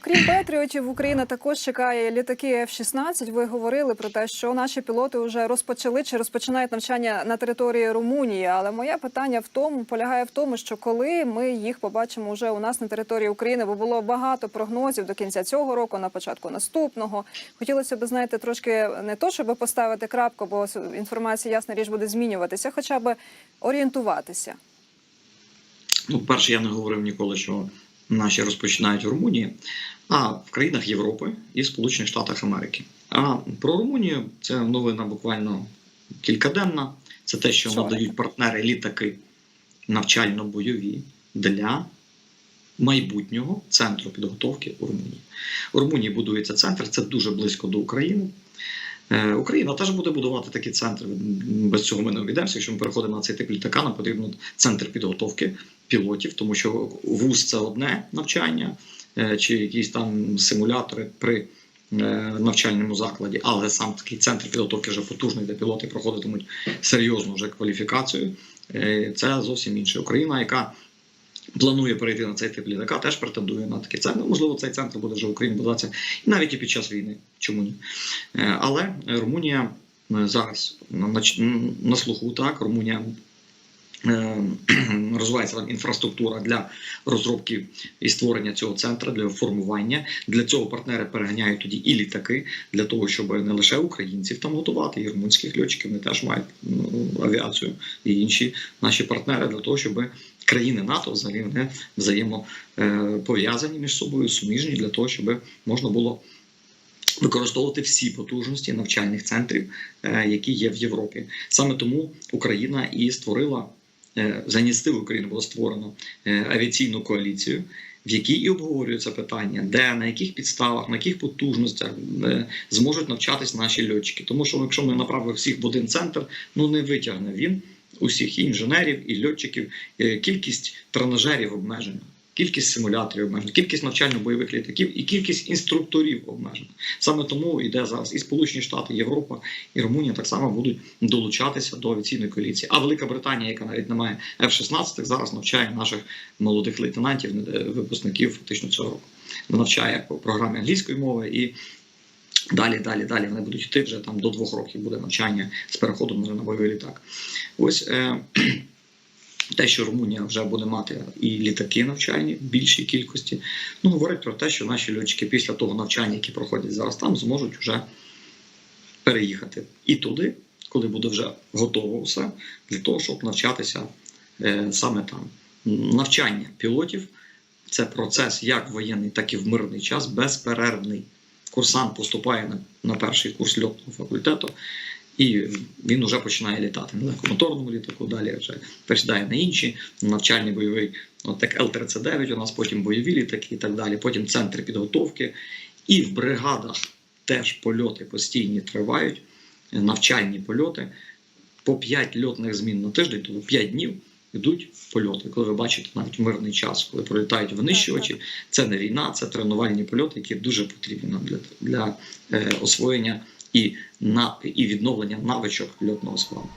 окрім Петріотів, Україна також чекає літаки F-16. Ви говорили про те, що наші пілоти вже розпочали чи розпочинають навчання на території Румунії. Але моє питання в тому полягає в тому, що коли ми їх побачимо вже у нас на території України, бо було багато прогнозів до кінця цього року, на початку наступного. Хотілося б знаєте, трошки не то, щоб поставити крапку, бо інформація ясна річ буде змінюватися, хоча б орієнтуватися. Ну, перше, я не говорив ніколи, що наші розпочинають в Румунії, а в країнах Європи і Сполучених Штатах Америки. А про Румунію це новина буквально кількаденна. Це те, що Вчора. надають партнери літаки навчально-бойові для майбутнього центру підготовки у Румунії. У Румунії будується центр, це дуже близько до України. Е, Україна теж буде будувати такі центри. Без цього ми не обійдемося. Якщо ми переходимо на цей тип літака, нам потрібен центр підготовки пілотів, тому що вуз це одне навчання е, чи якісь там симулятори при е, навчальному закладі, але сам такий центр підготовки вже потужний, де пілоти проходитимуть серйозну вже кваліфікацію. Це зовсім інша Україна, яка планує перейти на цей тип літака, теж претендує на такий центр. Можливо, цей центр буде вже в Україні будуватися і навіть і під час війни. Чому ні? Е, Але Румунія е, зараз на, на слуху, так, Румунія. Е, Розвивається інфраструктура для розробки і створення цього центру для формування. Для цього партнери переганяють тоді і літаки для того, щоб не лише українців там готувати, і румунських льотчиків вони теж мають ну, авіацію і інші наші партнери для того, щоб країни НАТО взагалі вони взаємопов'язані між собою, суміжні для того, щоб можна було використовувати всі потужності навчальних центрів, е, які є в Європі. Саме тому Україна і створила за ініціативою України було створено е, авіаційну коаліцію. В якій і обговорюється питання, де на яких підставах, на яких потужностях е, зможуть навчатись наші льотчики. Тому що якщо ми направимо всіх в один центр, ну не витягне він усіх інженерів і льотчиків. Е, Кількість тренажерів обмежена, кількість симуляторів обмежена, кількість навчально-бойових літаків і кількість інструкторів обмежена. Саме тому йде зараз і Сполучені Штати, Європа і Румунія так само будуть долучатися до авіаційної коаліції. А Велика Британія, яка навіть не має F-16, зараз навчає наших молодих лейтенантів, е, випускників фактично цього року. Навчає по програмі англійської мови і. Далі, далі, далі вони будуть йти вже там до двох років буде навчання з переходом вже на бойовий літак. Ось е, те, що Румунія вже буде мати і літаки навчальні в більшій кількості, ну говорить про те, що наші льотчики після того навчання, які проходять зараз там, зможуть вже переїхати і туди, коли буде вже готово все, для того, щоб навчатися е, саме там. Навчання пілотів це процес як воєнний, так і в мирний час, безперервний. Курсант поступає на, на перший курс льотного факультету, і він вже починає літати на легкомоторному літаку, далі вже пересідає на інші, навчальний бойовий, от так Л-39, у нас потім бойові літаки і так далі, потім центри підготовки. І в бригадах теж польоти постійні тривають, навчальні польоти по 5 льотних змін на тиждень, тобто 5 днів. Йдуть польоти. Коли ви бачите навіть мирний час, коли пролітають винищувачі, це не війна, це тренувальні польоти, які дуже потрібні нам для, для е, освоєння і, на, і відновлення навичок льотного складу.